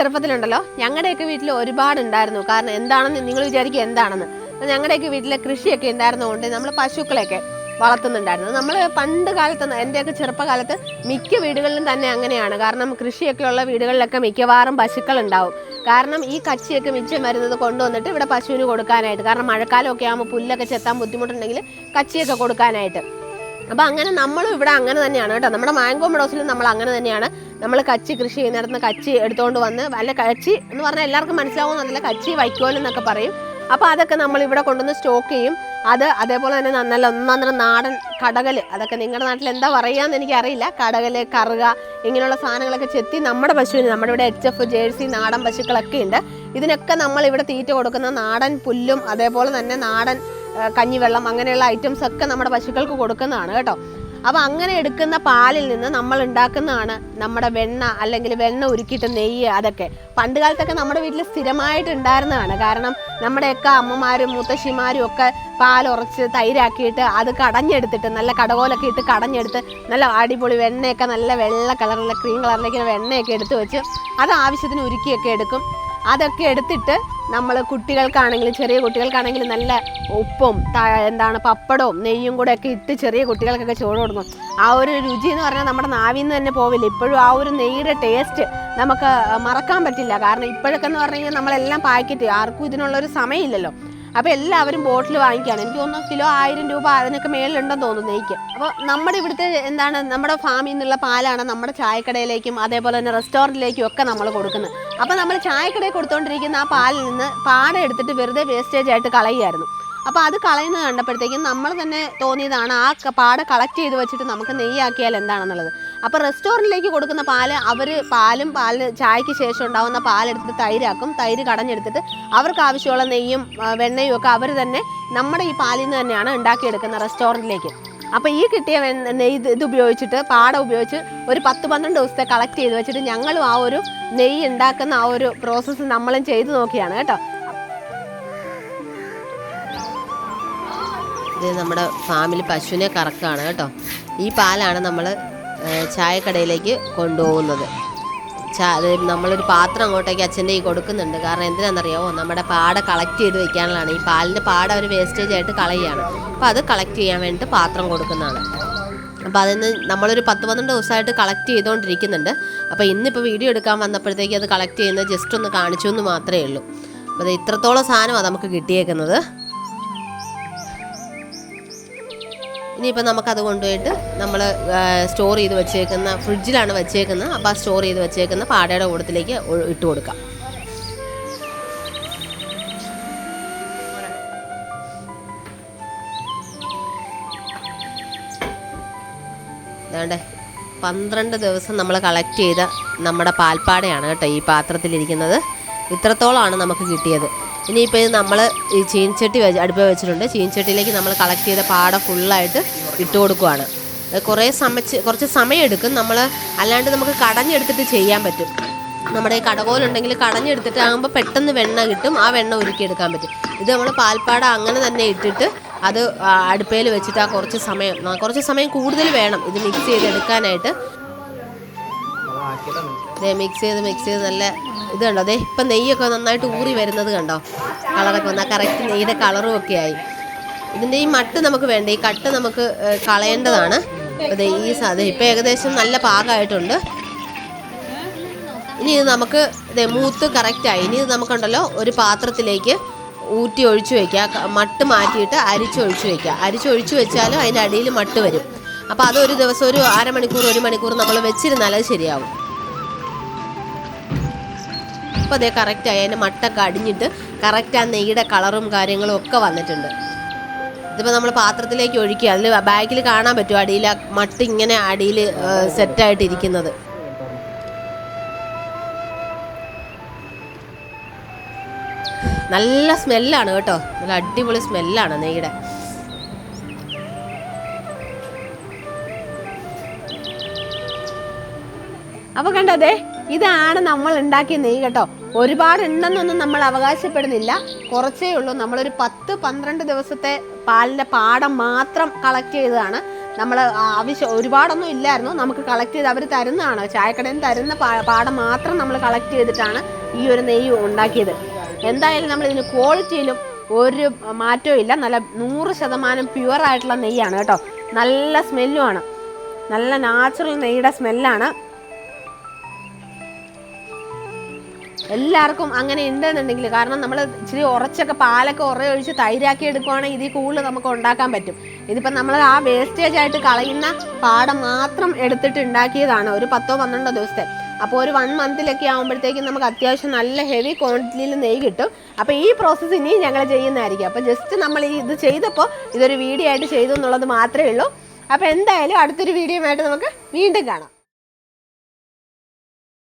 ചെറുപ്പത്തിലുണ്ടല്ലോ. ഞങ്ങളുടെയൊക്കെ വീട്ടിൽ ഒരുപാട് ഉണ്ടായിരുന്നു കാരണം എന്താണെന്ന് നിങ്ങൾ വിചാരിക്കുക എന്താണെന്ന്. ഞങ്ങളുടെയൊക്കെ വീട്ടിലെ കൃഷിയൊക്കെ ഉണ്ടായിരുന്നതുകൊണ്ട് നമ്മൾ പശുക്കളെയൊക്കെ വളർത്തുന്നുണ്ടായിരുന്നു. നമ്മൾ പണ്ട് കാലത്ത് എന്റെയൊക്കെ ചെറുപ്പകാലത്ത് മിക്ക വീടുകളിലും തന്നെ അങ്ങനെയാണ്. കാരണം കൃഷിയൊക്കെയുള്ള വീടുകളിലൊക്കെ മിക്കവാറും പശുക്കൾ ഉണ്ടാവും കാരണം ഈ കച്ചിയൊക്കെ മിച്ചം വരുന്നത് കൊണ്ടുവന്നിട്ട് ഇവിടെ പശുവിന് കൊടുക്കാനായിട്ട്. കാരണം മഴക്കാലമൊക്കെ ആകുമ്പോൾ പുല്ലൊക്കെ ചെത്താൻ ബുദ്ധിമുട്ടുണ്ടെങ്കിൽ കച്ചിയൊക്കെ കൊടുക്കാനായിട്ട്. അപ്പോൾ അങ്ങനെ നമ്മളും ഇവിടെ അങ്ങനെ തന്നെയാണ് കേട്ടോ. നമ്മുടെ മാംഗോ മെഡോസിലും നമ്മൾ അങ്ങനെ തന്നെയാണ്. നമ്മൾ കച്ചി കൃഷി ചെയ്യുന്നിടത്ത് കച്ചി എടുത്തുകൊണ്ട് വന്ന് അല്ല കച്ചി എന്ന് പറഞ്ഞാൽ എല്ലാവർക്കും മനസ്സിലാവുന്നതല്ല കച്ചി വൈക്കോലും എന്നൊക്കെ പറയും. അപ്പോൾ അതൊക്കെ നമ്മൾ ഇവിടെ കൊണ്ടുവന്ന് സ്റ്റോക്ക് ചെയ്യും. അത് അതേപോലെ തന്നെ നല്ല ഒന്നാന്തരം നാടൻ കടകൽ അതൊക്കെ നിങ്ങളുടെ നാട്ടിൽ എന്താ പറയുകയെന്ന് എനിക്കറിയില്ല. കടകൽ കറുക ഇങ്ങനെയുള്ള സാധനങ്ങളൊക്കെ ചെത്തി നമ്മുടെ പശുവിന് നമ്മുടെ ഇവിടെ എച്ച് എഫ് ജേഴ്സി നാടൻ പശുക്കളൊക്കെ ഉണ്ട്. ഇതിനൊക്കെ നമ്മൾ ഇവിടെ തീറ്റ കൊടുക്കുന്ന നാടൻ പുല്ലും അതേപോലെ തന്നെ നാടൻ കഞ്ഞിവെള്ളം അങ്ങനെയുള്ള ഐറ്റംസ് ഒക്കെ നമ്മുടെ പശുക്കൾക്ക് കൊടുക്കുന്നതാണ് കേട്ടോ. അപ്പോൾ അങ്ങനെ എടുക്കുന്ന പാലിൽ നിന്ന് നമ്മൾ ഉണ്ടാക്കുന്നതാണ് നമ്മുടെ വെണ്ണ അല്ലെങ്കിൽ വെണ്ണ ഉരുക്കിയിട്ട് നെയ്യ് അതൊക്കെ. പണ്ട് കാലത്തൊക്കെ നമ്മുടെ വീട്ടിൽ സ്ഥിരമായിട്ട് ഉണ്ടായിരുന്നതാണ്. കാരണം നമ്മുടെയൊക്കെ അമ്മമാരും മുത്തശ്ശിമാരും ഒക്കെ പാൽ പാലുറച്ച് തൈരാക്കിയിട്ട് അത് കടഞ്ഞെടുത്തിട്ട് നല്ല കടകോലൊക്കെ ഇട്ട് കടഞ്ഞെടുത്ത് നല്ല അടിപൊളി വെണ്ണയൊക്കെ നല്ല വെള്ള കളറിലെ ക്രീം കളറിലേക്ക് വെണ്ണയൊക്കെ എടുത്ത് വെച്ച് അത് ആവശ്യത്തിന് ഉരുക്കിയൊക്കെ എടുക്കും. അതൊക്കെ എടുത്തിട്ട് നമ്മൾ കുട്ടികൾക്കാണെങ്കിലും ചെറിയ കുട്ടികൾക്കാണെങ്കിലും നല്ല ഉപ്പും എന്താണ് പപ്പടവും നെയ്യും കൂടെ ഒക്കെ ഇട്ട് ചെറിയ കുട്ടികൾക്കൊക്കെ ചോറ് കൊടുക്കും ആ ഒരു രുചി എന്ന് പറഞ്ഞാൽ നമ്മുടെ നാവിൽ നിന്ന് തന്നെ പോവില്ല. ഇപ്പോഴും ആ ഒരു നെയ്യുടെ ടേസ്റ്റ് നമുക്ക് മറക്കാൻ പറ്റില്ല. കാരണം ഇപ്പോഴൊക്കെ എന്ന് പറഞ്ഞു കഴിഞ്ഞാൽ നമ്മളെല്ലാം പാക്കറ്റ് ആർക്കും ഇതിനുള്ളൊരു സമയമില്ലല്ലോ. അപ്പോൾ എല്ലാവരും ബോട്ടിൽ വാങ്ങിക്കുകയാണ്. എനിക്ക് തോന്നുന്നു കിലോ ആയിരം രൂപ അതിനൊക്കെ മേളിലുണ്ടെന്ന് തോന്നുന്നു നെയ്ക്ക്. അപ്പോൾ നമ്മുടെ ഇവിടുത്തെ എന്താണ് നമ്മുടെ ഫാമിൽ നിന്നുള്ള പാലാണ് നമ്മുടെ ചായക്കടയിലേക്കും അതേപോലെ തന്നെ റെസ്റ്റോറന്റിലേക്കും ഒക്കെ നമ്മൾ കൊടുക്കുന്നത്. അപ്പോൾ നമ്മൾ ചായക്കടയിൽ കൊടുത്തുകൊണ്ടിരിക്കുന്ന ആ പാലിൽ നിന്ന് പാട എടുത്തിട്ട് വെറുതെ വേസ്റ്റേജ് ആയിട്ട് കളയുമായിരുന്നു അപ്പോൾ അത് കളയുന്നത് കണ്ടപ്പോഴത്തേക്കും നമ്മൾ തന്നെ തോന്നിയതാണ് ആ പാട കളക്ട് ചെയ്ത് വെച്ചിട്ട് നമുക്ക് നെയ്യാക്കിയാൽ എന്താണെന്നുള്ളത്. അപ്പോൾ റെസ്റ്റോറന്റിലേക്ക് കൊടുക്കുന്ന പാൽ അവർ പാലും പാൽ ചായയ്ക്ക് ശേഷം ഉണ്ടാകുന്ന പാലെടുത്തിട്ട് തൈരാക്കും. തൈര് കടഞ്ഞെടുത്തിട്ട് അവർക്ക് ആവശ്യമുള്ള നെയ്യും വെണ്ണയും ഒക്കെ അവർ തന്നെ നമ്മുടെ ഈ പാലിൽ നിന്ന് തന്നെയാണ് ഉണ്ടാക്കിയെടുക്കുന്നത് റെസ്റ്റോറന്റിലേക്ക് അപ്പോൾ ഈ കിട്ടിയ നെയ്യ് ഇത് ഉപയോഗിച്ചിട്ട് പാട ഉപയോഗിച്ച് ഒരു പത്ത് പന്ത്രണ്ട് ദിവസത്തെ കളക്ട് ചെയ്ത് വെച്ചിട്ട് ഞങ്ങളും ആ ഒരു നെയ്യ് ഉണ്ടാക്കുന്ന ആ ഒരു പ്രോസസ്സ് നമ്മളും ചെയ്തു നോക്കിയാണ് കേട്ടോ. ഇത് നമ്മുടെ ഫാമിൽ പശുവിനെ കറക്കാണ് കേട്ടോ. ഈ പാലാണ് നമ്മൾ ചായക്കടയിലേക്ക് കൊണ്ടുപോകുന്നത്. ചാ നമ്മളൊരു പാത്രം അങ്ങോട്ടേക്ക് അച്ഛന്റെ ഈ കൊടുക്കുന്നുണ്ട്. കാരണം എന്തിനാണെന്നറിയാമോ നമ്മുടെ പാട കളക്ട് ചെയ്ത് വെക്കാനുള്ളതാണ്. ഈ പാലിന്റെ പാട അവർ വേസ്റ്റേജ് ആയിട്ട് കളയുകയാണ്. അപ്പോൾ അത് കളക്ട് ചെയ്യാൻ വേണ്ടിയിട്ട് പാത്രം കൊടുക്കുന്നതാണ്. അപ്പോൾ അതിന് നമ്മളൊരു പത്ത് പന്ത്രണ്ട് ദിവസമായിട്ട് കളക്ട് ചെയ്തുകൊണ്ടിരിക്കുന്നുണ്ട്. അപ്പോൾ ഇന്നിപ്പോൾ വീഡിയോ എടുക്കാൻ വന്നപ്പോഴത്തേക്ക് അത് കളക്ട് ചെയ്യുന്നത് ജസ്റ്റ് ഒന്ന് കാണിച്ചു എന്ന് മാത്രമേ ഉള്ളൂ. അപ്പോൾ ഇത്രത്തോളം സാധനമാണ് നമുക്ക് കിട്ടിയേക്കുന്നത്. ഇനിയിപ്പോൾ നമുക്കത് കൊണ്ടുപോയിട്ട് നമ്മൾ സ്റ്റോർ ചെയ്ത് വെച്ചേക്കുന്ന ഫ്രിഡ്ജിലാണ് വെച്ചേക്കുന്നത്. അപ്പോൾ ആ സ്റ്റോർ ചെയ്ത് വെച്ചേക്കുന്ന പാടയുടെ കൂടത്തിലേക്ക് ഇട്ട് കൊടുക്കാം. വേണ്ടേ പന്ത്രണ്ട് ദിവസം നമ്മൾ കളക്ട് ചെയ്ത നമ്മുടെ പാൽപ്പാടയാണ് കേട്ടോ ഈ പാത്രത്തിലിരിക്കുന്നത്. ഇത്രത്തോളമാണ് നമുക്ക് കിട്ടിയത്. ഇനിയിപ്പോൾ ഇത് നമ്മൾ ഈ ചീൻചട്ടി അടുപ്പ് വെച്ചിട്ടുണ്ട്. ചീൻചട്ടിയിലേക്ക് നമ്മൾ കളക്ട് ചെയ്ത പാട ഫുള്ളായിട്ട് ഇട്ട് കൊടുക്കുവാണ്. കുറേ സമച്ച് കുറച്ച് സമയമെടുക്കും നമ്മൾ അല്ലാണ്ട് നമുക്ക് കടഞ്ഞെടുത്തിട്ട് ചെയ്യാൻ പറ്റും. നമ്മുടെ ഈ കടകോലുണ്ടെങ്കിൽ കടഞ്ഞെടുത്തിട്ട് ആകുമ്പോൾ പെട്ടെന്ന് വെണ്ണ കിട്ടും. ആ വെണ്ണ ഉരുക്കിയെടുക്കാൻ പറ്റും. ഇത് നമ്മൾ പാൽപ്പാട അങ്ങനെ തന്നെ ഇട്ടിട്ട് അത് അടുപ്പയിൽ വെച്ചിട്ട് ആ കുറച്ച് സമയം കുറച്ച് സമയം കൂടുതൽ വേണം ഇത് മിക്സ് ചെയ്തെടുക്കാനായിട്ട്. മിക്സ് ചെയ്ത് മിക്സ് ചെയ്ത് നല്ല ഇത് കണ്ടോ? അതെ ഇപ്പം നെയ്യൊക്കെ നന്നായിട്ട് ഊറി വരുന്നത് കണ്ടോ? കളറൊക്കെ വന്നാൽ കറക്റ്റ് നെയ്യുടെ കളറും ഒക്കെ ആയി. ഇതിന്റെ ഈ മട്ട് നമുക്ക് വേണ്ട? ഈ കട്ട് നമുക്ക് കളയേണ്ടതാണ്. അതെ ഈ സാധനം ഇപ്പം ഏകദേശം നല്ല പാകമായിട്ടുണ്ട്. ഇനി ഇത് നമുക്ക് ഇതേ മൂത്ത് കറക്റ്റായി ഇനി ഇത് നമുക്കുണ്ടല്ലോ ഒരു പാത്രത്തിലേക്ക് ഊറ്റി ഒഴിച്ചു വയ്ക്കുക മട്ട് മാറ്റിയിട്ട് അരിച്ചൊഴിച്ചു വയ്ക്കുക അരിച്ചൊഴിച്ചു വെച്ചാലും അതിന്റെ അടിയിൽ മട്ട് വരും. അപ്പോൾ അതൊരു ദിവസം ഒരു അരമണിക്കൂർ ഒരു മണിക്കൂർ നമ്മൾ വെച്ചിരുന്നാൽ അത് ശരിയാവും. അപ്പോൾ അതേ കറക്റ്റായി അതിന്റെ മട്ടൊക്കെ അടിഞ്ഞിട്ട് കറക്റ്റ് ആ നെയ്യുടെ കളറും കാര്യങ്ങളും ഒക്കെ വന്നിട്ടുണ്ട്. ഇതിപ്പോൾ നമ്മൾ പാത്രത്തിലേക്ക് ഒഴിക്കുക. അതിൽ ബാഗിൽ കാണാൻ പറ്റും അടിയിൽ മട്ട് ഇങ്ങനെ അടിയിൽ സെറ്റായിട്ടിരിക്കുന്നത് നല്ല സ്മെല്ലാണ് കേട്ടോ. നല്ല അടിപൊളി സ്മെല്ലാണ് നെയ്യുടെ. അപ്പോൾ കണ്ടതേ ഇതാണ് നമ്മൾ ഉണ്ടാക്കിയ നെയ്യ് കേട്ടോ. ഒരുപാട് ഉണ്ടെന്നൊന്നും നമ്മൾ അവകാശപ്പെടുന്നില്ല. കുറച്ചേ ഉള്ളൂ. നമ്മളൊരു പത്ത് പന്ത്രണ്ട് ദിവസത്തെ പാലിന്റെ പാടം മാത്രം കളക്ട് ചെയ്തതാണ്. നമ്മൾ ആവശ്യം ഒരുപാടൊന്നും ഇല്ലായിരുന്നു. നമുക്ക് കളക്ട് ചെയ്ത് അവർ തരുന്നതാണ്. ചായക്കടയിൽ നിന്ന് തരുന്ന പാടം മാത്രം നമ്മൾ കളക്ട് ചെയ്തിട്ടാണ് ഈ ഒരു നെയ്യ് ഉണ്ടാക്കിയത്. എന്തായാലും നമ്മൾ ഇതിന് ക്വാളിറ്റിയിലും ഒരു മാറ്റവും ഇല്ല. നല്ല നൂറ് ശതമാനം പ്യുവർ ആയിട്ടുള്ള നെയ്യാണ് കേട്ടോ. നല്ല സ്മെല്ലുമാണ് നല്ല നാച്ചുറൽ നെയ്യുടെ സ്മെല്ലാണ് എല്ലാവർക്കും അങ്ങനെ ഉണ്ടെന്നുണ്ടെങ്കിൽ കാരണം നമ്മൾ ഇച്ചിരി ഉറച്ചൊക്കെ പാലൊക്കെ ഉറയൊഴിച്ച് തൈരാക്കി എടുക്കുവാണെങ്കിൽ ഇതിൽ കൂടുതൽ നമുക്ക് ഉണ്ടാക്കാൻ പറ്റും. ഇതിപ്പോൾ നമ്മൾ ആ വേസ്റ്റേജ് ആയിട്ട് കളയുന്ന പാടം മാത്രം എടുത്തിട്ട് ഉണ്ടാക്കിയതാണ് ഒരു പത്തോ പന്ത്രണ്ടോ ദിവസത്തെ. അപ്പോൾ ഒരു വൺ മന്തിലൊക്കെ ആകുമ്പോഴത്തേക്കും നമുക്ക് അത്യാവശ്യം നല്ല ഹെവി ക്വാണ്ടിറ്റിയിൽ നെയ്യ് കിട്ടും. അപ്പോൾ ഈ പ്രോസസ്സ് ഇനിയും ഞങ്ങൾ ചെയ്യുന്നതായിരിക്കും. അപ്പോൾ ജസ്റ്റ് നമ്മൾ ഈ ഇത് ചെയ്തപ്പോൾ ഇതൊരു വീഡിയോ ആയിട്ട് ചെയ്തു എന്നുള്ളത് മാത്രമേ ഉള്ളൂ. അപ്പോൾ എന്തായാലും അടുത്തൊരു വീഡിയോ ആയിട്ട് നമുക്ക് വീണ്ടും കാണാം.